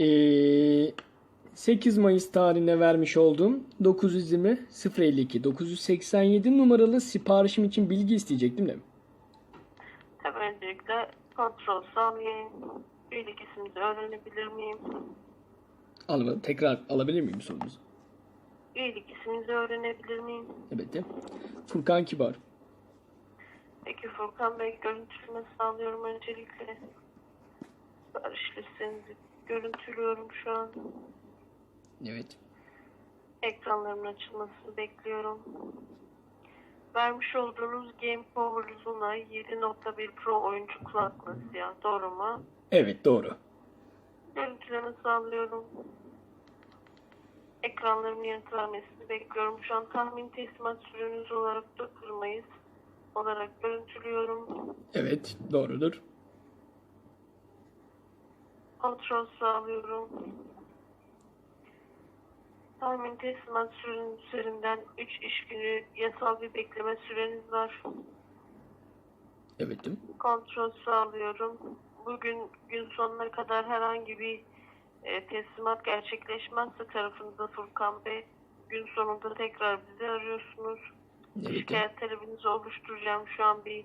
Ee, 8 Mayıs tarihine vermiş olduğum 920 052 987 numaralı siparişim için bilgi isteyecektim de. Tabii öncelikle kontrol sağlayayım. Üyelik isminizi öğrenebilir miyim? Almadım. Tekrar alabilir miyim sorunuzu? Üyelik isminizi öğrenebilir miyim? Evet de. Furkan Kibar. Peki Furkan Bey görüntüleme sağlıyorum öncelikle. Sipariş listenizi görüntülüyorum şu an. Evet. Ekranlarımın açılmasını bekliyorum. Vermiş olduğunuz Game Power Zuna 7.1 Pro oyuncu kulaklığı siyah doğru mu? Evet doğru. Görüntüleme sağlıyorum. Ekranlarımın yanıt vermesini bekliyorum. Şu an tahmin teslimat süreniz olarak 9 Mayıs olarak görüntülüyorum. Evet doğrudur. Kontrol sağlıyorum. Tahmin teslimat süreniz üzerinden 3 iş günü yasal bir bekleme süreniz var. Evet değil mi? Kontrol sağlıyorum. Bugün gün sonuna kadar herhangi bir e, teslimat gerçekleşmezse tarafınızda Furkan Bey gün sonunda tekrar bizi arıyorsunuz. Evet. Şikayet talebinizi oluşturacağım. Şu an bir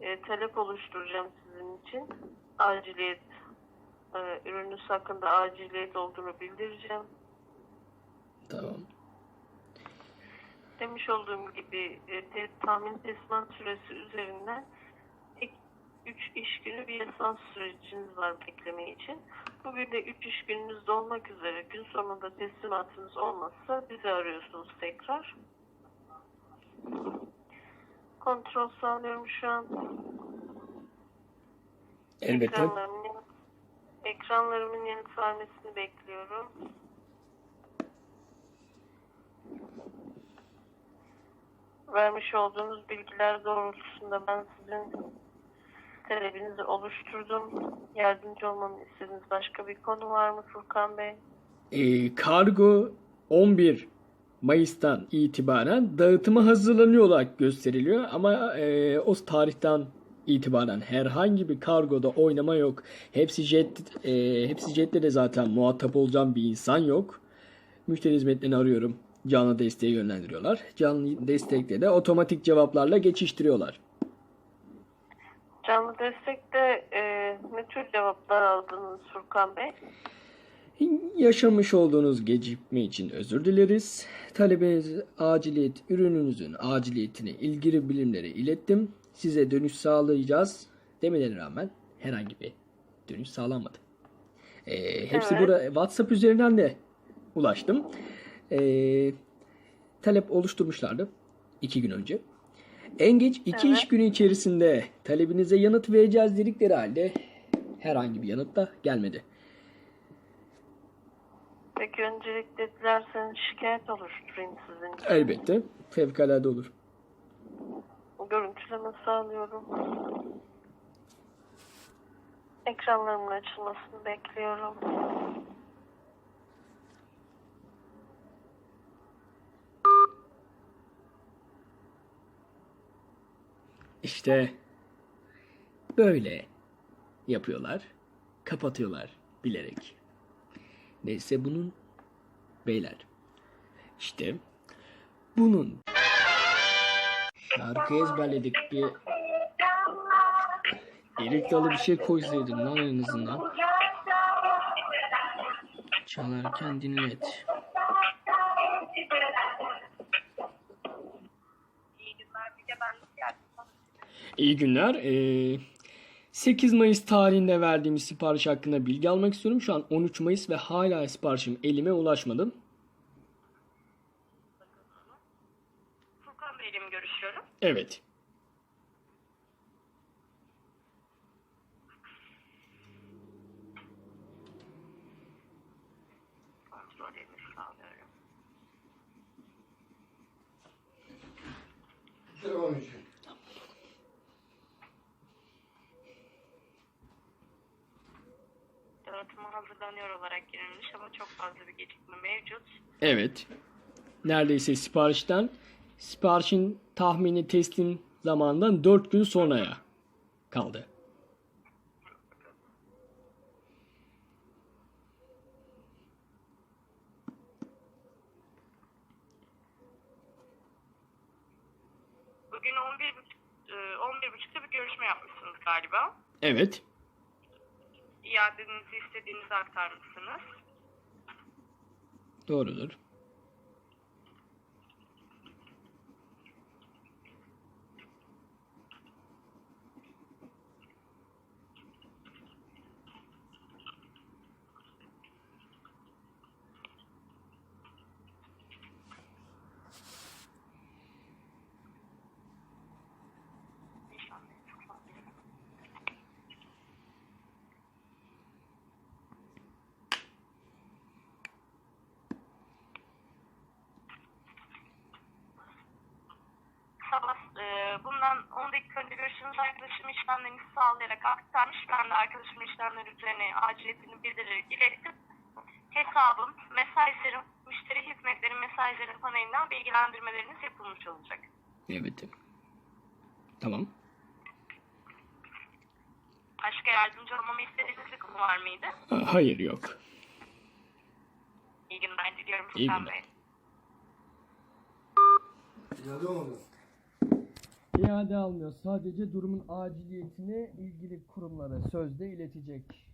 e, talep oluşturacağım sizin için. Aciliyet e, ürününüz hakkında aciliyet olduğunu bildireceğim. Tamam. Demiş olduğum gibi e, te- tahmin teslimat süresi üzerinden 3 iş günü bir yasal süreciniz var bekleme için. Bugün de 3 iş gününüz dolmak üzere gün sonunda teslimatınız olmazsa bizi arıyorsunuz tekrar. Kontrol sağlıyorum şu an. Elbette. Ekranlarımın, yanıt- ekranlarımın yanıt vermesini bekliyorum. Vermiş olduğunuz bilgiler doğrultusunda ben sizin talebinizi oluşturdum. Yardımcı olmamı istediğiniz başka bir konu var mı Furkan Bey? Ee, kargo 11 Mayıs'tan itibaren dağıtıma hazırlanıyor olarak gösteriliyor ama e, o tarihten itibaren herhangi bir kargoda oynama yok. Hepsi jet, e, hepsi jette de zaten muhatap olacağım bir insan yok. Müşteri hizmetlerini arıyorum. Canlı desteğe yönlendiriyorlar. Canlı destekle de otomatik cevaplarla geçiştiriyorlar. Canlı destekte e, ne tür cevaplar aldınız Furkan Bey? Yaşamış olduğunuz gecikme için özür dileriz. Talebiniz aciliyet ürününüzün aciliyetini ilgili bilimlere ilettim. Size dönüş sağlayacağız demelerine rağmen herhangi bir dönüş sağlanmadı. Ee, hepsi Evet. burada WhatsApp üzerinden de ulaştım. Ee, talep oluşturmuşlardı iki gün önce. En geç iki Evet. iş günü içerisinde talebinize yanıt vereceğiz dedikleri halde herhangi bir yanıt da gelmedi. Peki öncelikle dilerseniz şikayet oluşturayım sizin için. Elbette. Fevkalade olur. Görüntüleme sağlıyorum. Ekranlarımın açılmasını bekliyorum. İşte böyle yapıyorlar. Kapatıyorlar bilerek. Neyse bunun beyler. İşte bunun şarkı ezberledik bir erik dalı bir şey koysaydın lan en azından. Çalarken dinlet. İyi günler. Ee, 8 Mayıs tarihinde verdiğimiz sipariş hakkında bilgi almak istiyorum. Şu an 13 Mayıs ve hala siparişim elime ulaşmadı. Evet. Devam edeceğim. Dağıtıma hazırlanıyor olarak girilmiş ama çok fazla bir gecikme mevcut. Evet. Neredeyse siparişten siparişin tahmini teslim zamandan 4 gün sonraya kaldı. Bugün 11 11.30'da e, bir görüşme yapmışsınız galiba. Evet. İadenizi istediğinizi aktarmışsınız. Doğrudur. Önce görüştüğümüz arkadaşım işlemlerini sağlayarak aktarmış. Ben de arkadaşımın işlemleri üzerine aciliyetini bildirerek ilettim. Hesabım, mesajlarım, müşteri hizmetleri mesajları panelinden bilgilendirmeleriniz yapılmış olacak. Evet. Tamam. Başka yardımcı olmamı istediğiniz bir konu var mıydı? Ha, Hayır yok. İyi günler diliyorum İyi günler. Bey. İade olmadı. İade almıyor. Sadece durumun aciliyetini ilgili kurumlara sözde iletecek.